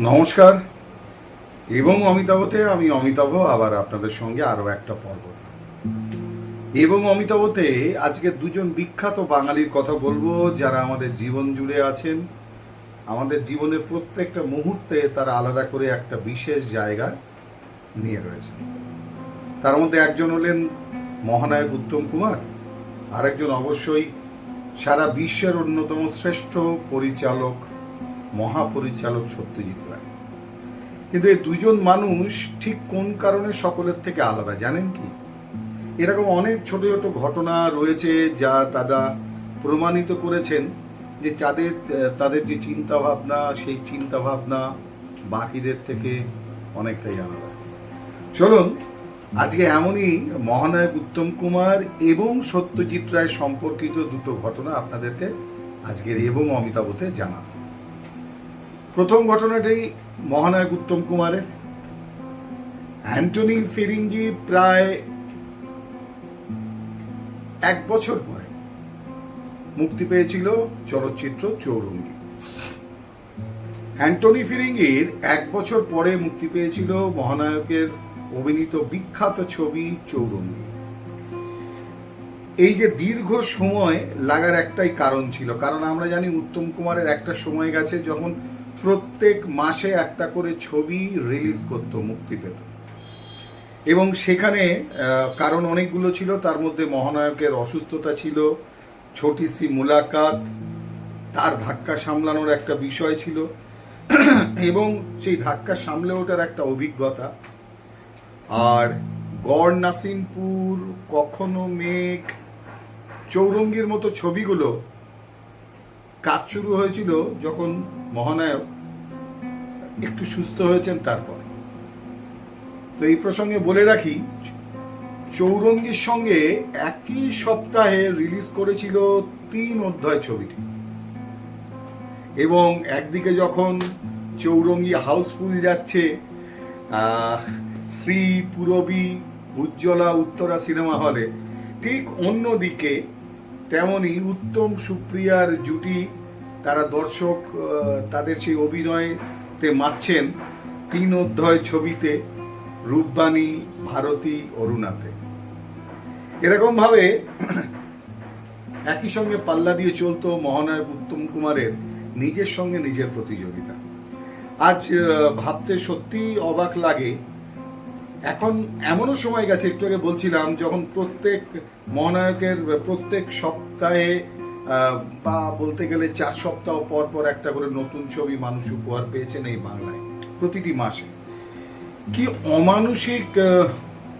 নমস্কার। এবং অমিতাভতে আমি অমিতাভ, আবার আপনাদের সঙ্গে আরও একটা পর্ব। এবং অমিতাভতে আজকে দুজন বিখ্যাত বাঙালির কথা বলব যারা আমাদের জীবন জুড়ে আছেন। আমাদের জীবনের প্রত্যেকটা মুহূর্তে তারা আলাদা করে একটা বিশেষ জায়গা নিয়ে রয়েছে। তার মধ্যে একজন হলেন মহানায়ক উত্তম কুমার, আরেকজন অবশ্যই সারা বিশ্বের অন্যতম শ্রেষ্ঠ পরিচালক মহাপরিচালক সত্যজিৎ রায়। কিন্তু এই দুজন মানুষ ঠিক কোন কারণে সকলের থেকে আলাদা জানেন কি? এরকম অনেক ছোট ছোট ঘটনা রয়েছে যা তারা প্রমাণিত করেছেন যে যাদের তাদের যে চিন্তা ভাবনা সেই চিন্তা ভাবনা বাকিদের থেকে অনেকটাই আলাদা। চলুন, আজকে এমনই মহানায়ক উত্তম কুমার এবং সত্যজিৎ রায় সম্পর্কিত দুটো ঘটনা আপনাদেরকে আজকের এবং অমিতাভতে জানাব। প্রথম ঘটনাটি মহানায়ক উত্তম কুমারের। অ্যান্টনি ফিরিঙ্গি প্রায় এক বছর পরে মুক্তি পেয়েছিল চলচ্চিত্র চৌরঙ্গি। অ্যান্টনি ফিরিঙ্গির এক বছর পরে মুক্তি পেয়েছিল মহানায়কের অভিনীত বিখ্যাত ছবি চৌরঙ্গি। এই যে দীর্ঘ সময় লাগার একটাই কারণ ছিল, কারণ আমরা জানি উত্তম কুমারের একটা সময় গেছে যখন প্রত্যেক মাসে একটা করে ছবি রিলিজ করত, মুক্তি পেত। এবং সেখানে কারণ অনেকগুলো ছিল, তার মধ্যে মহানায়কের অসুস্থতা ছিল ছোটি সি মুলাকাত, তার ধাক্কা সামলানোর একটা বিষয় ছিল। এবং সেই ধাক্কা সামলে ওঠার একটা অভিজ্ঞতা। আর গড় নাসিমপুর, কখনো মেঘ, চৌরঙ্গির মতো ছবিগুলো কাজ শুরু হয়েছিল যখন মহানায়ক একটু সুস্থ হয়েছেন তারপর। তো এই প্রসঙ্গে বলে রাখি, চৌরঙ্গীর সঙ্গে একই সপ্তাহে রিলিজ করেছিল তিন অধ্যায় ছবিটি। এবং একদিকে যখন চৌরঙ্গি হাউসফুল যাচ্ছে শ্রী পুরবী উজ্জ্বলা উত্তরা সিনেমা হলে, ঠিক অন্যদিকে তেমনি উত্তম সুপ্রিয়ার জুটি তারা দর্শক তাদের সেই অভিনয়তে মাতছেন তিন অধ্যায় ছবিতে রূপবাণী, ভারতী, অরুণাতে। এরকমভাবে একই সঙ্গে পাল্লা দিয়ে চলতো মহানায়ক উত্তম কুমারের নিজের সঙ্গে নিজের প্রতিযোগিতা। আজ ভাবতে সত্যিই অবাক লাগে এখন এমনও সময় গেছে একটু আগে বলছিলাম যখন প্রত্যেক মহানায়কের প্রত্যেক সপ্তাহে বা বলতে গেলে চার সপ্তাহ পর পর একটা করে নতুন ছবি মানুষ উপহার পেয়েছেন এই বাংলায় প্রতিটি মাসে। কি অমানসিক আহ,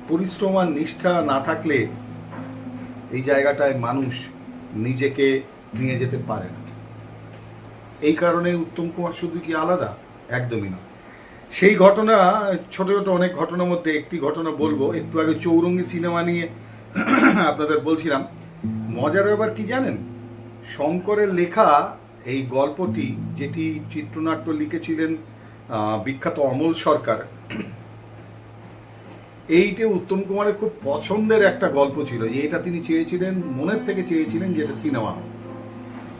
পরিশ্রম আর নিষ্ঠা না থাকলে এই জায়গাটায় মানুষ নিজেকে নিয়ে যেতে পারে না? এই কারণে উত্তম কুমার শুধু কি আলাদা? একদমই না। সেই ঘটনা ছোট ছোট অনেক ঘটনার মধ্যে একটি ঘটনা বলব। একটু আগে চৌরঙ্গি সিনেমা নিয়ে আপনাদের বলছিলাম মজার ব্যাপার কি জানেন? শঙ্করের লেখা এই গল্পটি যেটি চিত্রনাট্য লিখেছিলেন আহ, বিখ্যাত অমল সরকার এইটা উত্তম কুমারের খুব পছন্দের একটা গল্প ছিল যে এটা তিনি চেয়েছিলেন মনের থেকে চেয়েছিলেন যে এটা সিনেমা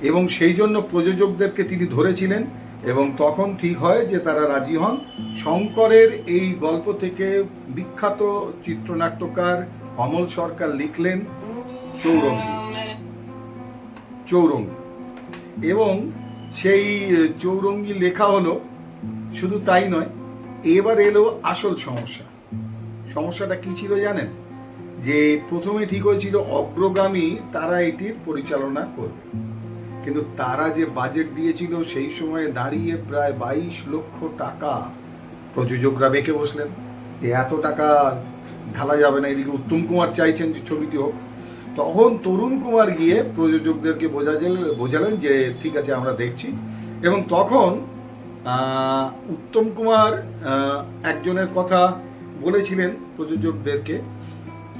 এবং সেই জন্য প্রযোজকদেরকে তিনি ধরেছিলেন এবং তখন ঠিক হয় যে তারা রাজি হন। শঙ্করের এই গল্প থেকে বিখ্যাত চিত্রনাট্যকার অমল সরকার লিখলেন চৌরঙ্গি। চৌরঙ্গি। এবং সেই চৌরঙ্গি লেখা হলো শুধু তাই নয়, এবার এলো আসল সমস্যা। সমস্যাটা কি ছিল জানেন? যে প্রথমে ঠিক হয়েছিল অগ্রগামী তারা এটির পরিচালনা করবে। কিন্তু তারা যে বাজেট দিয়েছিল সেই সময়ে দাঁড়িয়ে প্রায় বাইশ লক্ষ টাকা প্রযোজকরা বেঁকে বসলেন। এত টাকা ঢালা যাবে না, এদিকে উত্তম কুমার চাইছেন যে ছবিটি হোক। তখন তরুণ কুমার গিয়ে প্রযোজকদেরকে বোঝালেন বোঝালেন যে ঠিক আছে, আমরা দেখছি। এবং তখন উত্তম কুমার একজনের কথা বলেছিলেন প্রযোজকদেরকে।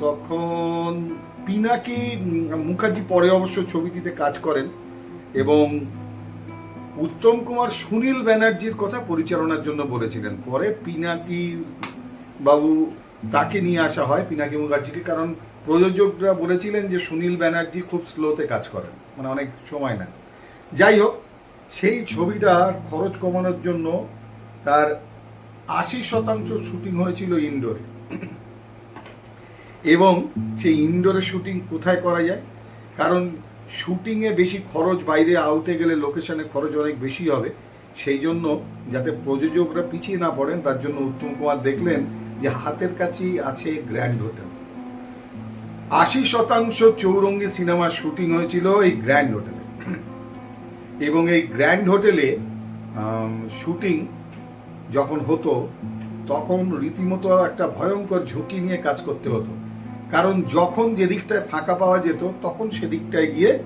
তখন পিনাকি মুখার্জি পরে অবশ্য ছবিটিতে কাজ করেন। এবং উত্তম কুমার সুনীল ব্যানার্জির কথা পরিচালনার জন্য বলেছিলেন। পরে পিনাকি বাবু তাকে নিয়ে আসা হয় পিনাকি মুখার্জিকে, কারণ প্রযোজকরা বলেছিলেন যে সুনীল ব্যানার্জি খুব স্লোতে কাজ করেন মানে অনেক সময় না যাই হোক, সেই ছবিটার খরচ কমানোর জন্য তার আশি শতাংশ শুটিং হয়েছিল ইনডোরে। এবং সেই ইনডোরে শুটিং কোথায় করা যায়? কারণ শুটিংয়ে বেশি খরচ, বাইরে আউটে গেলে লোকেশনে খরচ অনেক বেশি হবে। সেই জন্য যাতে প্রযোজকরা পিছিয়ে না পড়েন, তার জন্য উত্তম কুমার দেখলেন যে হাতের কাছেই আছে গ্র্যান্ড হোটেল আশি শতাংশ চৌরঙ্গি সিনেমার শুটিং হয়েছিল এই গ্র্যান্ড হোটেলে এবং এই গ্র্যান্ড হোটেলে শুটিং যখন হতো, তখন রীতিমতো একটা ভয়ঙ্কর ঝুঁকি নিয়ে কাজ করতে হতো। কারণ যখন যেদিকটায় ফাঁকা পাওয়া যেত, তখন সেদিকটায় গিয়ে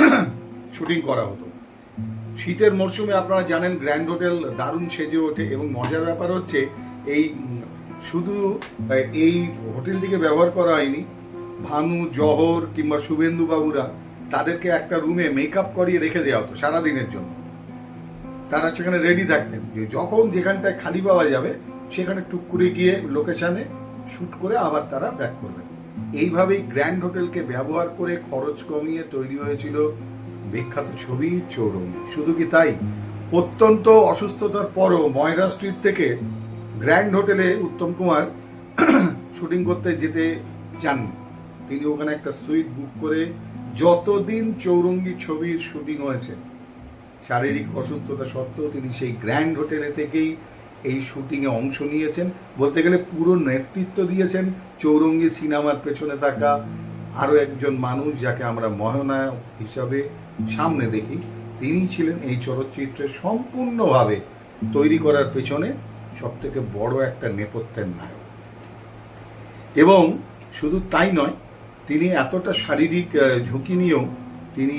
শুটিং করা হতো। শীতের মরশুমে আপনারা জানেন, গ্র্যান্ড হোটেল দারুণ সেজে ওঠে এবং মজার ব্যাপার হচ্ছে, এই শুধু এই হোটেলটিকে ব্যবহার করা হয়নি। ভানু, জহর কিংবা শুভেন্দু বাবুরা তাদেরকে একটা রুমে মেকআপ করিয়ে রেখে দেওয়া হতো সারাদিনের জন্য। তারা সেখানে রেডি থাকতেন। যখন যেখানটায় খালি পাওয়া যাবে, সেখানে টুক করে গিয়ে লোকেশানে শ্যুট করে আবার তারা ব্যাক করবেন। এইভাবেই গ্র্যান্ড হোটেলকে ব্যবহার করে খরচ কমিয়ে তৈরি হয়েছিল বিখ্যাত ছবি চৌরঙ্গি শুধু কি তাই? অত্যন্ত অসুস্থতার পরও ময়রা স্ট্রিট থেকে গ্র্যান্ড হোটেলে উত্তম কুমার শুটিং করতে যেতে চাননি। তিনি ওখানে একটা সুইট বুক করে যতদিন চৌরঙ্গি ছবির শুটিং হয়েছে, শারীরিক অসুস্থতা সত্ত্বেও তিনি সেই গ্র্যান্ড হোটেলে থেকেই এই শুটিংয়ে অংশ নিয়েছেন। বলতে গেলে পুরো নেতৃত্ব দিয়েছেন চৌরঙ্গি সিনেমার পেছনে থাকা আরও একজন মানুষ যাকে আমরা মহানায়ক হিসাবে সামনে দেখি। তিনি ছিলেন এই চলচ্চিত্রের সম্পূর্ণভাবে তৈরি করার পেছনে সবথেকে বড় একটা নেপথ্যের নায়ক। এবং শুধু তাই নয়, তিনি এতটা শারীরিক ঝুঁকি নিয়েও তিনি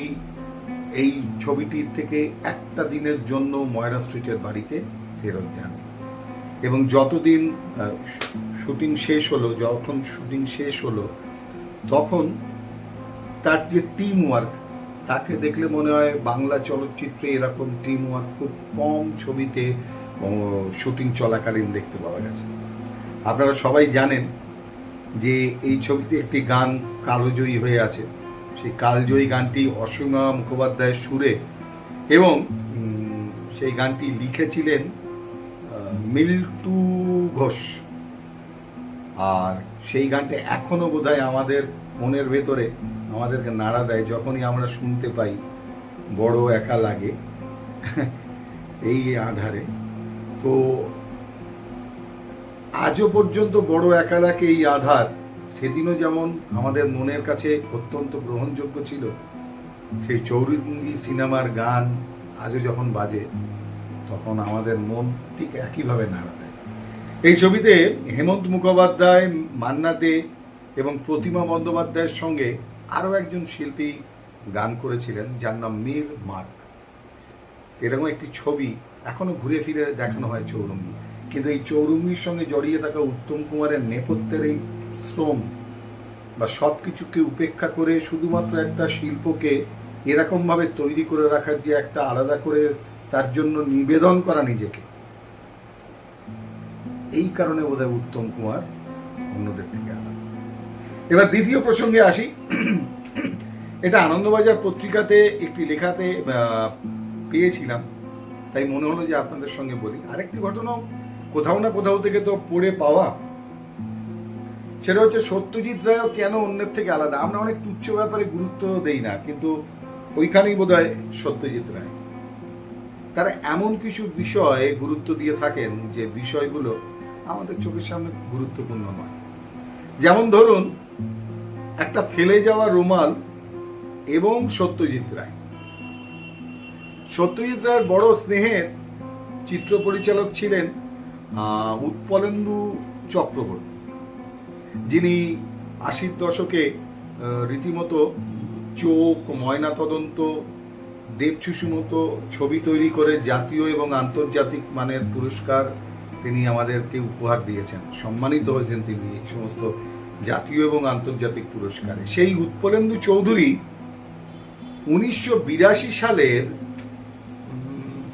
এই ছবিটির থেকে একটা দিনের জন্য ময়রা স্ট্রিটের বাড়িতে ফেরত যান। এবং যতদিন শুটিং শেষ হলো, যখন শুটিং শেষ হলো, তখন তার যে টিম ওয়ার্ক তাকে দেখলে মনে হয় বাংলা চলচ্চিত্রে এরকম টিম ওয়ার্ক খুব কম ছবিতে শুটিং চলাকালীন দেখতে পাওয়া গেছে। আপনারা সবাই জানেন যে এই ছবিতে একটি গান কালোজয়ী হয়ে আছে। সেই কালজয়ী গানটি অসীমা মুখোপাধ্যায়ের সুরে এবং সেই গানটি লিখেছিলেন মিল্টু ঘোষ। আর সেই গানটা এখনও বোধহয় আমাদের মনের ভেতরে, আমাদেরকে নাড়া দেয়, যখনই আমরা শুনতে পাই, বড় একা লাগে এই আধারে। তো আজও পর্যন্ত বড় একা লাগে এই আধার। সেদিনও যেমন আমাদের মনের কাছে অত্যন্ত গ্রহণযোগ্য ছিল, সেই চৌরঙ্গি সিনেমার গান আজও যখন বাজে তখন আমাদের মন ঠিক একইভাবে নাড়া দেয় এই ছবিতে হেমন্ত মুখোপাধ্যায়, মান্না দে এবং প্রতিমা বন্দ্যোপাধ্যায়ের সঙ্গে আরও একজন শিল্পী গান করেছিলেন, যার নাম মীর মার্ক। এরকম একটি ছবি এখনও ঘুরে ফিরে দেখানো হয় চৌরঙ্গি। কিন্তু এই চৌরঙ্গির সঙ্গে জড়িয়ে থাকা উত্তম কুমারের নেপথ্যের এই শ্রম বা সব কিছুকে উপেক্ষা করে শুধুমাত্র একটা শিল্পকে এরকমভাবে তৈরি করে রাখার যে একটা আলাদা করে তার জন্য নিবেদন করা নিজেকে। এই কারণে বোধহয় উত্তম কুমার অন্যদের থেকে আলাদা। এবার দ্বিতীয় প্রসঙ্গে আসি। এটা আনন্দবাজার পত্রিকাতে একটি লেখাতে পেয়েছিলাম। তাই মনে হলো যে আপনাদের সঙ্গে বলি। আরেকটি ঘটনা কোথাও না কোথাও থেকে তো পড়ে পাওয়া। সেটা হচ্ছে সত্যজিৎ রায়ও কেন অন্যের থেকে আলাদা? আমরা অনেক তুচ্ছ ব্যাপারে গুরুত্ব দেই না, কিন্তু ওইখানেই বোধ হয় সত্যজিৎ রায়। তারা এমন কিছু বিষয়ে গুরুত্ব দিয়ে থাকেন যে বিষয়গুলো আমাদের চোখের সামনে গুরুত্বপূর্ণ নয়। যেমন ধরুন, একটা ফেলে যাওয়া রুমাল এবং সত্যজিৎ রায়। সত্যজিৎ রায়ের বড় স্নেহের চিত্র পরিচালক ছিলেন উৎপলেন্দু চক্রবর্তী। যিনি আশির দশকে রীতিমতো চোখ, ময়নাতদন্ত দেবশুশু মতো ছবি তৈরি করে জাতীয় এবং আন্তর্জাতিক মানের পুরস্কার তিনি আমাদেরকে উপহার দিয়েছেন। সম্মানিত হয়েছেন তিনি সমস্ত জাতীয় এবং আন্তর্জাতিক পুরস্কারে। সেই উৎপলেন্দু চৌধুরী উনিশশো বিরাশি সালের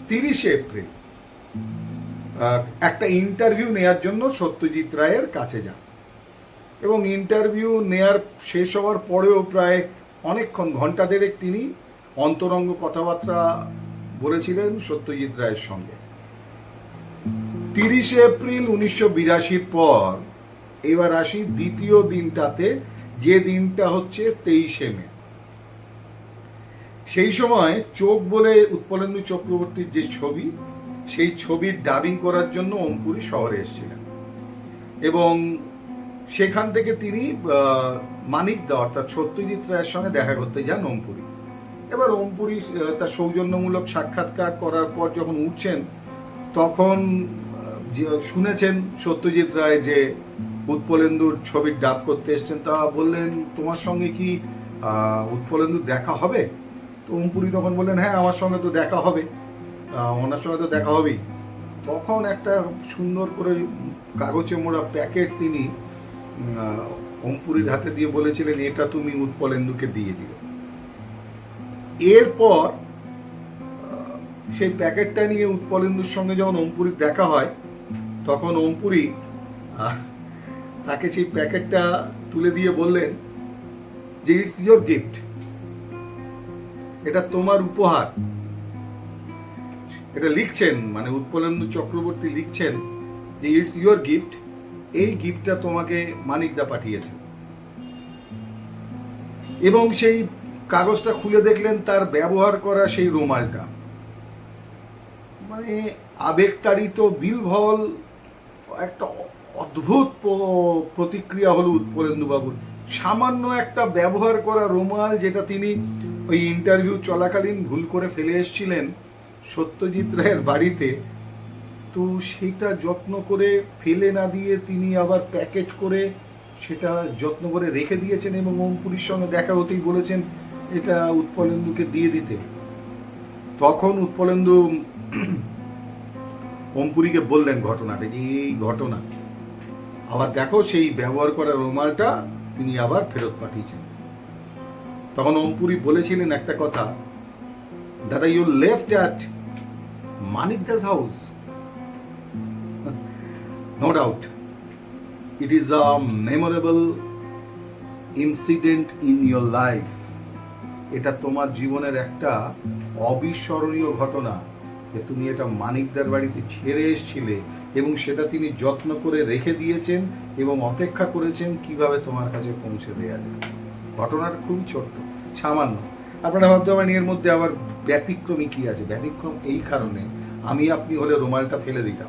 তিরিশে এপ্রিল একটা ইন্টারভিউ নেয়ার জন্য সত্যজিৎ রায়ের কাছে যান। এবং ইন্টারভিউ নেয়ার শেষ হওয়ার পরেও প্রায় অনেকক্ষণ, ঘণ্টা দেড়েক তিনি অন্তরঙ্গ কথাবার্তা বলেছিলেন সত্যজিৎ রায়ের সঙ্গে। তিরিশে এপ্রিল উনিশশো বিরাশির পর এবার আসি দ্বিতীয় দিনটাতে যে দিনটা হচ্ছে তেইশে মে। সেই সময় চোখ বলে উৎপলেন্দু চক্রবর্তীর যে ছবি সেই ছবির ডাবিং করার জন্য অঙ্কুরি শহরে এসেছিলেন। এবং সেখান থেকে তিনি আহ, মানিকদা অর্থাৎ সত্যজিৎ রায়ের সঙ্গে দেখা করতে যান ওমপুরি এবার ওমপুরি তার সৌজন্যমূলক সাক্ষাৎকার করার পর যখন উঠছেন তখন শুনেছেন সত্যজিৎ রায় যে উৎপলেন্দুর ছবির ডাব করতে এসছেন তা বললেন তোমার সঙ্গে কি উৎপলেন্দুর দেখা হবে? তো ওমপুরি তখন বললেন হ্যাঁ আমার সঙ্গে তো দেখা হবে ওনার সঙ্গে তো দেখা হবেই। তখন একটা সুন্দর করে কাগজে মোড়া প্যাকেট তিনি আহ, ওমপুরীর হাতে দিয়ে বলেছিলেন এটা তুমি উৎপলেন্দুকে দিয়ে দিও। এরপর সেই প্যাকেটটা নিয়ে উৎপলেন্দুর সঙ্গে যখন ওমপুরীর দেখা হয় তখন ওমপুরি আহ, তাকে সেই প্যাকেটটা তুলে দিয়ে বললেন যে ইটস ইয়োর গিফট এটা তোমার উপহার। এটা লিখছেন মানে উৎপলেন্দু চক্রবর্তী লিখছেন যে ইটস ইয়োর গিফট এই গিফটটা তোমাকে মানিকদা পাঠিয়েছে। এবং সেই কাগজটা খুলে দেখলেন তার ব্যবহার করা সেই রুমালটা। মানে আবেগতাড়িত বিলভল একটা অদ্ভুত প্রতিক্রিয়া হলো উৎপলেন্দু বাবুর সামান্য একটা ব্যবহার করা রুমাল যেটা তিনি ওই ইন্টারভিউ চলাকালীন ভুল করে ফেলে এসেছিলেন সত্যজিৎ রায়ের বাড়িতে, তো সেটা যত্ন করে ফেলে না দিয়ে তিনি আবার প্যাকেট করে সেটা যত্ন করে রেখে দিয়েছেন এবং ওমপুরীর সঙ্গে দেখা হতেই বলেছেন এটা উৎপলেন্দুকে দিয়ে দিতে। তখন উৎপলেন্দু ওমপুরীকে বললেন, ঘটনাটা যে এই ঘটনা। আবার দেখো সেই ব্যবহার করা রুমালটা তিনি আবার ফেরত পাঠিয়েছেন। তখন ওমপুরী বলেছিলেন একটা কথা, দাদা you left at Manik Das house no doubt it is a memorable incident in your life এটা তোমার জীবনের একটা অবিস্মরণীয় ঘটনা যে তুমি এটা মানিকদার বাড়িতে ছেড়ে এসছিলে এবং সেটা তিনি যত্ন করে রেখে দিয়েছেন এবং অপেক্ষা করেছেন কীভাবে তোমার কাছে পৌঁছে দেওয়া যায়। ঘটনাটা খুবই ছোট্ট, সামান্য। আপনারা ভাবতে পারেন এর মধ্যে আবার ব্যতিক্রমী কি আছে? ব্যতিক্রম এই কারণে আমি আপনি হলে রুমালটা ফেলে দিতাম।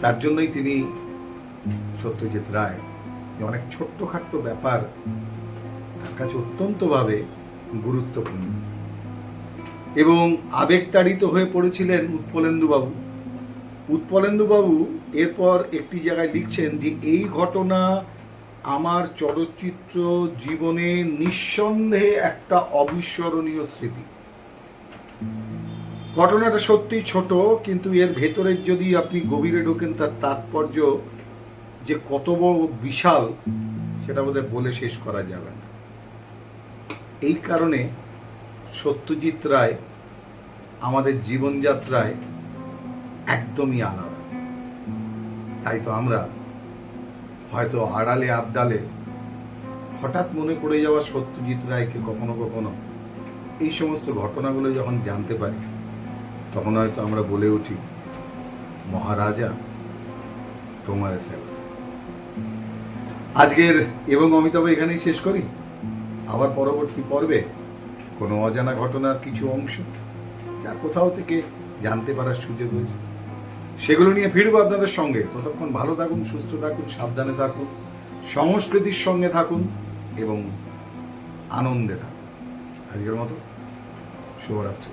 তার জন্যই তিনি সত্যজিৎ রায় অনেক ছোট্টখাট্ট ব্যাপার তার কাছে অত্যন্তভাবে গুরুত্বপূর্ণ। এবং আবেগতাড়িত হয়ে পড়েছিলেন উৎপলেন্দু বাবু উৎপলেন্দু এরপর একটি জায়গায় লিখছেন যে, এই ঘটনা আমার চলচ্চিত্র জীবনে নিঃসন্দেহে একটা অবিস্মরণীয় স্মৃতি। ঘটনাটা সত্যিই ছোট, কিন্তু এর ভেতরে যদি আপনি গভীরে ঢোকেন, তার তাৎপর্য যে কত বড় বিশাল, সেটা বোধহয় বলে শেষ করা যাবে না। এই কারণে সত্যজিৎ রায় আমাদের জীবনযাত্রায় একদমই আলাদা। তাই তো আমরা হয়তো আড়ালে, আবডালে হঠাৎ মনে পড়ে যাওয়া সত্যজিৎ রায়কে কখনো কখনো এই সমস্ত ঘটনাগুলো যখন জানতে পারি, তখন হয়তো আমরা বলে উঠি, মহারাজা, তোমার সেবা আজকের এবং অমিতাভ এখানেই শেষ করি। আবার পরবর্তী পর্বে কোনো অজানা ঘটনার কিছু অংশ যা কোথাও থেকে জানতে পারার সুযোগ হয়েছে। সেগুলো নিয়ে ফিরবো আপনাদের সঙ্গে। ততক্ষণ ভালো থাকুন, সুস্থ থাকুন, সাবধানে থাকুন, সংস্কৃতির সঙ্গে থাকুন এবং আনন্দে থাকুন। আজকের মতো শুভরাত্রি।